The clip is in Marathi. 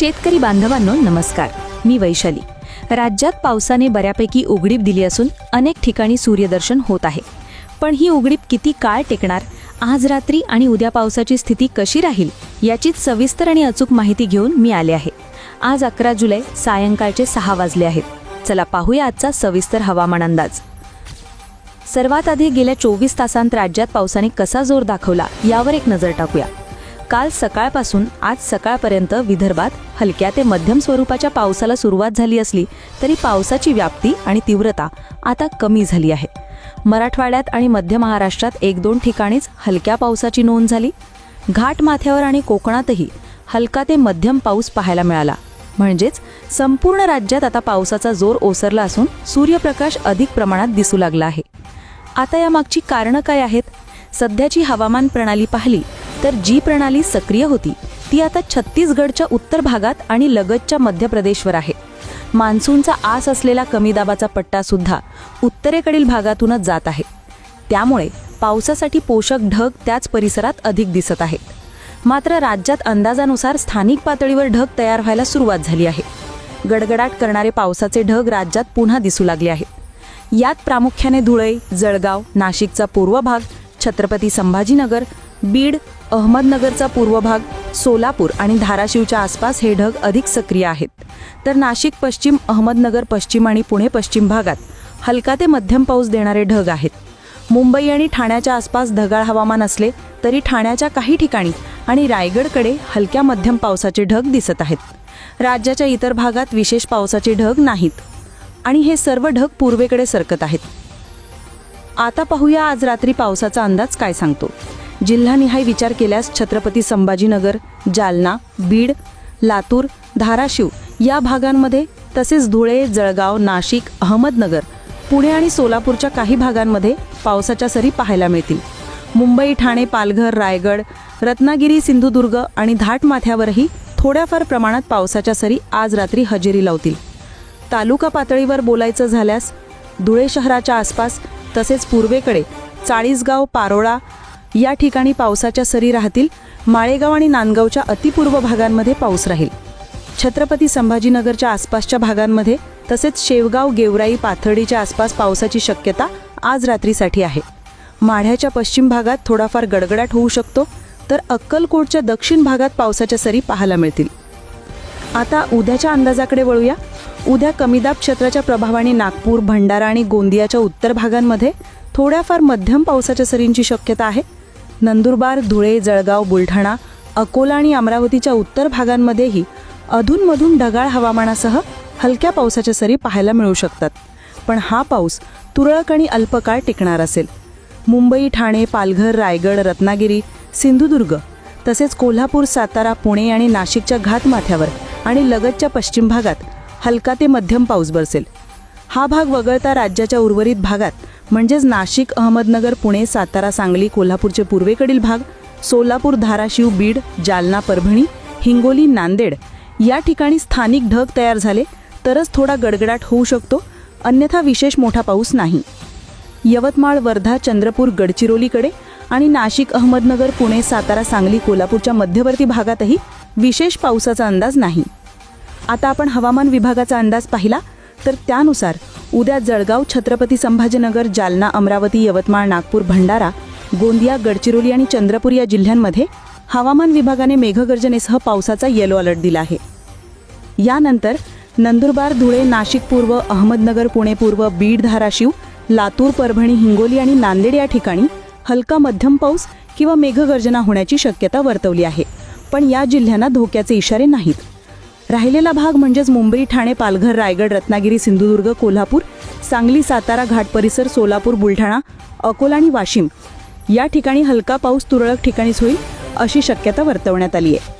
शेतकरी बांधवांनो नमस्कार. मी वैशाली. राज्यात पावसाने बऱ्यापैकी उघडीप दिली असून अनेक ठिकाणी सूर्यदर्शन होत आहे. पण ही उघडीप किती काळ टेकणार? आज रात्री आणि उद्या पावसाची स्थिती कशी राहील? याचीच सविस्तर आणि अचूक माहिती घेऊन मी आले आहे. आज अकरा जुलै सायंकाळचे सहा वाजले आहेत. चला पाहूया आजचा सविस्तर हवामान अंदाज. सर्वात आधी गेल्या चोवीस तासांत राज्यात पावसाने कसा जोर दाखवला यावर एक नजर टाकूया. काल सकाळपासून आज सकाळपर्यंत विदर्भात हलक्या ते मध्यम स्वरूपाच्या पावसाला सुरुवात झाली असली तरी पावसाची व्याप्ती आणि तीव्रता आता कमी झाली आहे. मराठवाड्यात आणि मध्य महाराष्ट्रात एक दोन ठिकाणीच हलक्या पावसाची नोंद झाली. घाट माथ्यावर आणि कोकणातही हलका ते मध्यम पाऊस पाहायला मिळाला. म्हणजेच संपूर्ण राज्यात आता पावसाचा जोर ओसरला असून सूर्यप्रकाश अधिक प्रमाणात दिसू लागला आहे. आता यामागची कारणं काय आहेत? सध्याची हवामान प्रणाली पाहिली तर जी प्रणाली सक्रिय होती ती आता छत्तीसगडच्या उत्तर भागात आणि लगतच्या मध्य प्रदेशवर आहे. मान्सूनचा आस असलेला कमी दाबाचा पट्टा सुद्धा उत्तरेकडील भागातूनच जात आहे. त्यामुळे पावसासाठी पोषक ढग त्याच परिसरात अधिक दिसत आहेत. मात्र राज्यात अंदाजानुसार स्थानिक पातळीवर ढग तयार व्हायला सुरुवात झाली आहे. गडगडाट करणारे पावसाचे ढग राज्यात पुन्हा दिसू लागले आहेत. यात प्रामुख्याने धुळे जळगाव नाशिकचा पूर्व भाग छत्रपती संभाजीनगर बीड अहमदनगरचा पूर्व भाग सोलापूर आणि धाराशिवच्या आसपास हे ढग अधिक सक्रिय आहेत. तर नाशिक पश्चिम अहमदनगर पश्चिम आणि पुणे पश्चिम भागात हलका ते मध्यम पाऊस देणारे ढग आहेत. मुंबई आणि ठाण्याच्या आसपास ढगाळ हवामान असले तरी ठाण्याच्या काही ठिकाणी आणि रायगडकडे हलक्या मध्यम पावसाचे ढग दिसत आहेत. राज्याच्या इतर भागात विशेष पावसाचे ढग नाहीत. आणि हे सर्व ढग पूर्वेकडे सरकत आहेत. आता पाहूया आज रात्री पावसाचा अंदाज काय सांगतो. जिल्हानिहाय विचार केल्यास छत्रपती संभाजीनगर जालना बीड लातूर धाराशिव या भागांमध्ये तसेच धुळे जळगाव नाशिक अहमदनगर पुणे आणि सोलापूरच्या काही भागांमध्ये पावसाच्या सरी पाहायला मिळतील. मुंबई ठाणे पालघर रायगड रत्नागिरी सिंधुदुर्ग आणि धाटमाथ्यावरही थोड्याफार प्रमाणात पावसाच्या सरी आज रात्री हजेरी लावतील. तालुका पातळीवर बोलायचं झाल्यास धुळे शहराच्या आसपास तसेच पूर्वेकडे चाळीसगाव पारोळा या ठिकाणी पावसाच्या सरी राहतील. माळेगाव आणि नांदगावच्या अतिपूर्व भागांमध्ये पाऊस राहील. छत्रपती संभाजीनगरच्या आसपासच्या भागांमध्ये तसेच शेवगाव गेवराई पाथर्डीच्या आसपास पावसाची शक्यता आज रात्रीसाठी आहे. माढ्याच्या पश्चिम भागात थोडाफार गडगडाट होऊ शकतो तर अक्कलकोटच्या दक्षिण भागात पावसाच्या सरी पाहायला मिळतील. आता उद्याच्या अंदाजाकडे वळूया. उद्या कमीदाब क्षेत्राच्या प्रभावाने नागपूर भंडारा आणि गोंदियाच्या उत्तर भागांमध्ये थोड्याफार मध्यम पावसाच्या सरींची शक्यता आहे. नंदुरबार धुळे जळगाव बुलढाणा अकोला आणि अमरावतीच्या उत्तर भागांमध्येही अधूनमधून ढगाळ हवामानासह हलक्या पावसाच्या सरी पाहायला मिळू शकतात. पण हा पाऊस तुरळक आणि अल्पकाळ टिकणार असेल. मुंबई ठाणे पालघर रायगड रत्नागिरी सिंधुदुर्ग तसेच कोल्हापूर सातारा पुणे आणि नाशिकच्या घाटमाथ्यावर आणि लगतच्या पश्चिम भागात हलका ते मध्यम पाऊस बरसेल. हा भाग वगळता राज्याच्या उर्वरित भागात म्हणजेच नाशिक अहमदनगर पुणे सातारा सांगली कोल्हापूरचे पूर्वेकडील भाग सोलापूर धाराशिव बीड जालना परभणी हिंगोली नांदेड या ठिकाणी स्थानिक ढग तयार झाले तरच थोडा गडगडाट होऊ शकतो अन्यथा विशेष मोठा पाऊस नाही. यवतमाळ वर्धा चंद्रपूर गडचिरोलीकडे आणि नाशिक अहमदनगर पुणे सातारा सांगली कोल्हापूरच्या मध्यवर्ती भागातही विशेष पावसाचा अंदाज नाही. आता आपण हवामान विभागाचा अंदाज पाहिला तर त्यानुसार उद्या जळगाव छत्रपती संभाजीनगर जालना अमरावती यवतमाळ नागपूर भंडारा गोंदिया गडचिरोली आणि चंद्रपूर या जिल्ह्यांमध्ये हवामान विभागाने मेघगर्जनेसह पावसाचा येलो अलर्ट दिला आहे. यानंतर नंदुरबार धुळे नाशिक पूर्व अहमदनगर पुणे पूर्व बीड धाराशिव लातूर परभणी हिंगोली आणि नांदेड या ठिकाणी हलका मध्यम पाऊस किंवा मेघगर्जना होण्याची शक्यता वर्तवली आहे. पण या जिल्ह्यांना धोक्याचे इशारे नाहीत. राहिलेला भाग म्हणजेच मुंबई ठाणे पालघर रायगड रत्नागिरी सिंधुदुर्ग कोल्हापूर सांगली सातारा घाट परिसर सोलापूर बुलढाणा अकोला आणि वाशिम या ठिकाणी हलका पाऊस तुरळक ठिकाणीच होईल अशी शक्यता वर्तवण्यात आली आहे.